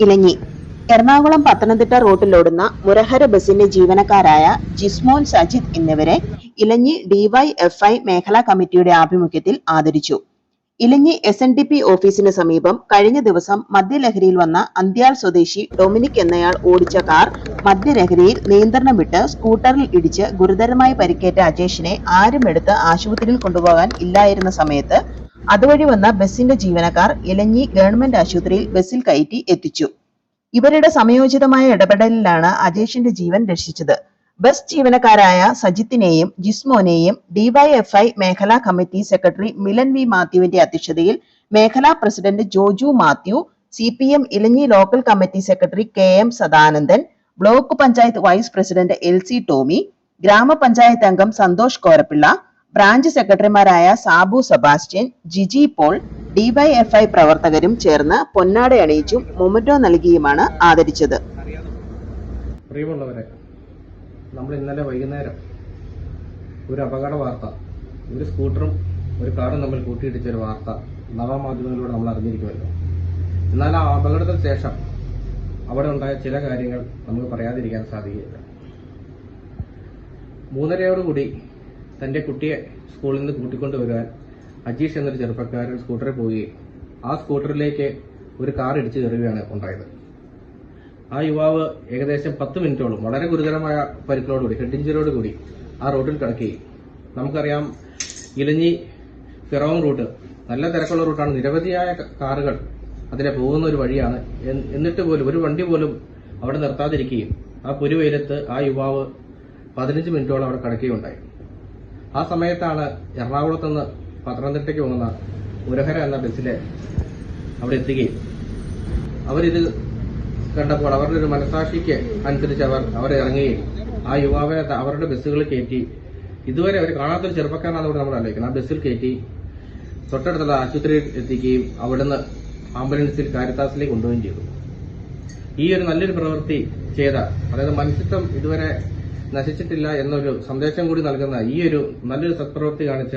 ഇലഞ്ഞി. എറണാകുളം പത്തനംതിട്ട റൂട്ടിലോടുന്ന മുരഹര ബസിന്റെ ജീവനക്കാരായ ജിസ്മോൻ സജിദ് എന്നിവരെ ഇലഞ്ഞി ഡിവൈഎഫ്ഐ മേഖലാ കമ്മിറ്റിയുടെ ആഭിമുഖ്യത്തിൽ ആദരിച്ചു. Elanji S N D P ഓഫീസിന് സമീപം കഴിഞ്ഞ ദിവസം മദ്യലഹരിയിൽ വന്ന അന്ത്യാൽ സ്വദേശി ഡൊമിനിക് എന്നയാൾ ഓടിച്ച കാർ മദ്യലഹരിയിൽ നിയന്ത്രണം വിട്ട് സ്കൂട്ടറിൽ ഇടിച്ച് ഗുരുതരമായി പരിക്കേറ്റ അജേഷിനെ ആരും എടുത്ത് ആശുപത്രിയിൽ കൊണ്ടുപോകാൻ ഇല്ലായിരുന്ന സമയത്ത് അതുവഴി വന്ന ബസിന്റെ ജീവനക്കാർ ഇലഞ്ഞി ഗവൺമെന്റ് ആശുപത്രിയിൽ ബസിൽ കയറ്റി എത്തിച്ചു. ഇവരുടെ സമയോചിതമായ ഇടപെടലിലാണ് അജേഷിന്റെ ജീവൻ രക്ഷിച്ചത്. ബസ് ജീവനക്കാരായ സജിത്തിനെയും ജിസ്മോനെയും ഡിവൈഎഫ്ഐ മേഖലാ കമ്മിറ്റി സെക്രട്ടറി മിലൻ വി മാത്യുവിന്റെ അധ്യക്ഷതയിൽ മേഖലാ president Joju Mathew C P M Elanji local committee secretary K M Sadanandan block panchayat vice president L C Tomy ഗ്രാമപഞ്ചായത്ത് അംഗം സന്തോഷ് കോരപ്പിള്ള ബ്രാഞ്ച് സെക്രട്ടറിമാരായ സാബു സെബാസ്റ്റ്യൻ ജിജി പോൾ ഡിവൈഎഫ്ഐ പ്രവർത്തകരും ചേർന്ന് പൊന്നാട അണിയിച്ചും മൊമറ്റോ നൽകിയുമാണ് ആദരിച്ചത്. പ്രിയമുള്ളവരെ നമ്മൾ ഇന്നലെ വൈകുന്നേരം ഒരു അപകട വാർത്ത ഒരു സ്കൂട്ടറും ഒരു കാറും തമ്മിൽ കൂട്ടിയിടിച്ച ഒരു വാർത്ത നവമാധ്യമങ്ങളിലൂടെ നമ്മൾ അറിഞ്ഞിരിക്കുമല്ലോ. എന്നാൽ ആ അപകടത്തിന് ശേഷം അവിടെ ഉണ്ടായ ചില കാര്യങ്ങൾ നമുക്ക് പറയാതിരിക്കാൻ സാധിക്കില്ല മൂന്നരയോടുകൂടി തന്റെ കുട്ടിയെ സ്കൂളിൽ നിന്ന് കൂട്ടിക്കൊണ്ടുവരാൻ അജീഷ് എന്നൊരു ചെറുപ്പക്കാരൻ സ്കൂട്ടറിൽ പോവുകയും ആ സ്കൂട്ടറിലേക്ക് ഒരു കാർ ഇടിച്ചു കയറുകയാണ് ഉണ്ടായത്. ആ യുവാവ് ഏകദേശം പത്ത് മിനിറ്റോളം വളരെ ഗുരുതരമായ പരിക്കിനോടുകൂടി ഹെഡ് ഇഞ്ചറിയോടുകൂടി ആ റോഡിൽ കിടക്കുകയും നമുക്കറിയാം ഇലഞ്ഞി ഫിറോങ് റൂട്ട് നല്ല തിരക്കുള്ള റൂട്ടാണ്. നിരവധിയായ കാറുകൾ അതിലെ പോകുന്ന ഒരു വഴിയാണ്. എന്നിട്ട് പോലും ഒരു വണ്ടി പോലും അവിടെ നിർത്താതിരിക്കുകയും ആ പുരുവെയിലത്ത് ആ യുവാവ് പതിനഞ്ച് മിനിറ്റോളം അവിടെ കിടക്കുകയുണ്ടായി. ആ സമയത്താണ് എറണാകുളത്ത് നിന്ന് പത്തനംതിട്ടയ്ക്ക് പോകുന്ന ഉരഹര എന്ന ബസ്സിലെ അവിടെ എത്തുകയും അവരിത് കണ്ടപ്പോൾ അവരുടെ ഒരു മനസാക്ഷിക്ക് അനുസരിച്ച് അവർ അവരെ ഇറങ്ങുകയും ആ യുവാവിനെ അവരുടെ ബസ്സുകളിൽ കയറ്റി. ഇതുവരെ അവർ കാണാത്തൊരു ചെറുപ്പക്കാരനാണ് ഇവിടെ നമ്മൾ ആലോചിക്കുന്നത് ആ ബസ്സിൽ കയറ്റി തൊട്ടടുത്തുള്ള ആശുപത്രിയിൽ എത്തിക്കുകയും അവിടുന്ന് ആംബുലൻസിൽ കാരിത്താസിലേക്ക് കൊണ്ടുപോവുകയും ചെയ്തു. ഈ ഒരു നല്ലൊരു പ്രവൃത്തി ചെയ്ത അതായത് മനുഷ്യത്വം ഇതുവരെ നശിച്ചിട്ടില്ല എന്നൊരു സന്ദേശം കൂടി നൽകുന്ന ഈ ഒരു നല്ലൊരു സത്പ്രവൃത്തി കാണിച്ച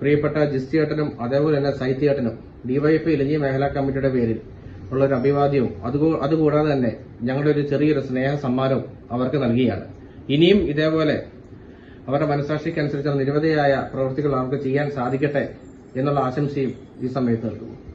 പ്രിയപ്പെട്ട ജിസ്റ്റിയേട്ടനും അതേപോലെ തന്നെ സൈത്യേട്ടനും ഡിവൈഎഫ് ഇലഞ്ഞി മേഖലാ കമ്മിറ്റിയുടെ പേരിൽ ഉള്ള ഒരു അഭിവാദ്യവും അതുകൂ- അതുകൂടാതെ തന്നെ ഞങ്ങളുടെ ഒരു ചെറിയൊരു സ്നേഹ സമ്മാനവും അവർക്ക് നൽകിയാണ്. ഇനിയും ഇതേപോലെ അവരുടെ മനസാക്ഷിക്കനുസരിച്ചുള്ള നിരവധിയായ പ്രവൃത്തികൾ അവർക്ക് ചെയ്യാൻ സാധിക്കട്ടെ എന്നുള്ള ആശംസയും ഈ സമയത്ത് നൽകുന്നു.